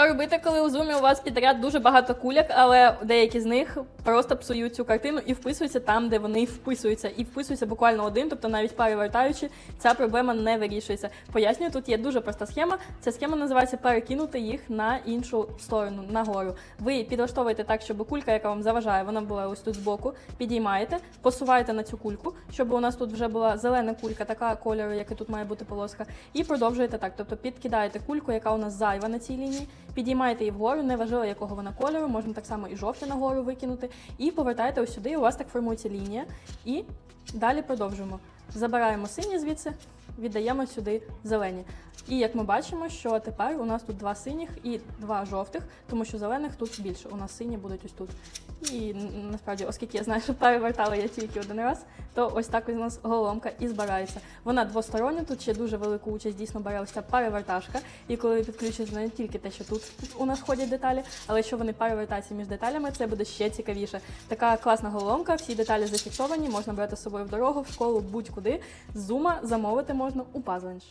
Що робити, коли у зумі у вас підряд дуже багато куляк, але деякі з них просто псують цю картину і вписуються там, де вони вписуються, і вписуються буквально один, тобто навіть перевертаючи, ця проблема не вирішується. Пояснюю, тут є дуже проста схема. Ця схема називається перекинути їх на іншу сторону, нагору. Ви підлаштовуєте так, щоб кулька, яка вам заважає, вона була ось тут збоку. Підіймаєте, посуваєте на цю кульку, щоб у нас тут вже була зелена кулька, така кольору, яка тут має бути полоска, і продовжуєте так. Тобто підкидаєте кульку, яка у нас зайва на цій лінії, підіймаєте її вгору, неважливо якого вона кольору, можна так само і жовте нагору викинути, і повертаєте ось сюди. і У вас так формується лінія. І далі продовжуємо. Забираємо синє звідси, віддаємо сюди зелені. І як ми бачимо, що тепер у нас тут два синіх і два жовтих, тому що зелених тут більше. У нас сині будуть ось тут. І насправді, оскільки я знаю, що перевертала я тільки один раз, то ось так у нас головоломка і збирається. Вона двостороння, тут ще дуже велику участь дійсно бере ось ця переверташка. І коли ви підключите не тільки те, що тут у нас ходять деталі, але що вони перевертаються між деталями, це буде ще цікавіше. Така класна головоломка, всі деталі зафіксовані, можна брати з собою в дорогу, в школу, будь-куди. Зума замовити можна у Puzzlench.